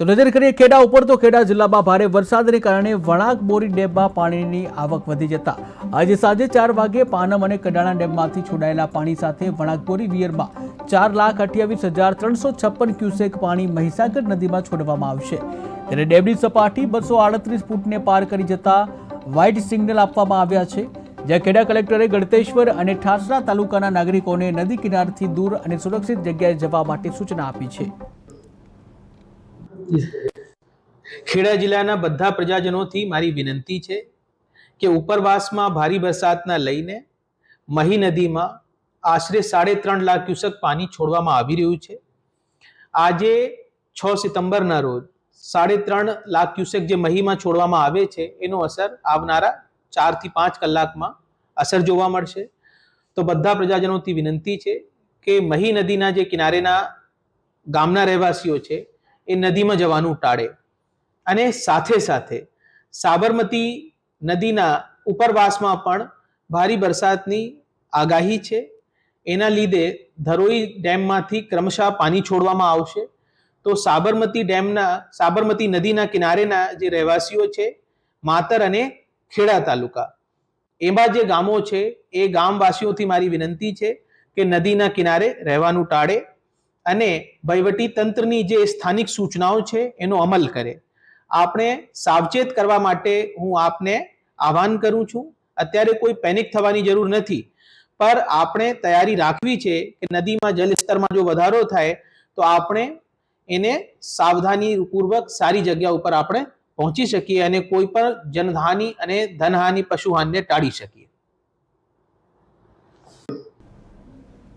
તો નજર કરીએ ખેડા ઉપર, તો ખેડા જિલ્લામાં ભારે વરસાદને કારણે વણાક બોરી ડેમમાં પાણીની આવક વધી જતા. આજે સાંજે ચાર વાગે પાનમ અને કડાણા ડેમમાંથી છોડાયેલા પાણી સાથે વણાકબોરી વિયરમાં ચાર લાખ અઠ્યાવીસ હજાર ત્રણસો છપ્પન ક્યુસેક પાણી મહીસાગર નદીમાં છોડવામાં આવશે. ત્યારે ડેમની સપાટી બસો આડત્રીસ ફૂટને પાર કરી જતા વ્હાઇટ સિગ્નલ આપવામાં આવ્યા છે, જ્યાં ખેડા કલેક્ટરે ગળતેશ્વર અને ઠાસરા તાલુકાના નાગરિકોને નદી કિનારથી દૂર અને સુરક્ષિત જગ્યાએ જવા માટે સૂચના આપી છે. ખેડા જિલ્લાના બધા પ્રજાજનોથી મારી વિનંતી છે કે ઉપરવાસમાં ભારે વરસાદના લઈને મહી નદીમાં આશરે સાડે ત્રણ લાખ ક્યુસેક પાણી છોડવામાં આવી રહ્યું છે. આજે છ સપ્ટેમ્બરના રોજ સાડે ત્રણ લાખ ક્યુસેક જે મહીમાં છોડવામાં આવે છે એનો અસર આવનારા ચારથી પાંચ કલાકમાં અસર જોવા મળશે. તો બધા પ્રજાજનોથી વિનંતી છે કે મહી નદીના જે કિનારેના ગામના રહેવાસીઓ છે એ નદીમાં જવાનું ટાળે. અને સાથે સાથે સાબરમતી નદીના ઉપરવાસમાં પણ ભારે વરસાદની આગાહી છે. એના લીધે ધરોઈ ડેમમાંથી ક્રમશઃ પાણી છોડવામાં આવશે. તો સાબરમતી ડેમના, સાબરમતી નદીના કિનારેના જે રહેવાસીઓ છે, માતર અને ખેડા તાલુકા. એમાં જે ગામો છે, એ ગામવાસીઓથી મારી વિનંતી છે કે નદીના કિનારે રહેવાનું ટાળે. અને વહીવટી તંત્રની જે સ્થાનિક સૂચનાઓ છે એનો અમલ કરે. આપણે સાવચેત કરવા માટે હું આપને આહવાન કરું છું. અત્યારે કોઈ પેનિક થવાની જરૂર નથી. પર આપણે તૈયારી રાખવી છે કે નદીમાં જલસ્તરમાં જો વધારો થાય, તો આપણે એને સાવધાનીપૂર્વક સારી જગ્યા ઉપર આપણે પહોંચી શકીએ અને કોઈ પણ જનહાનિ અને ધનહાનિ પશુહાનિને ટાળી શકીએ.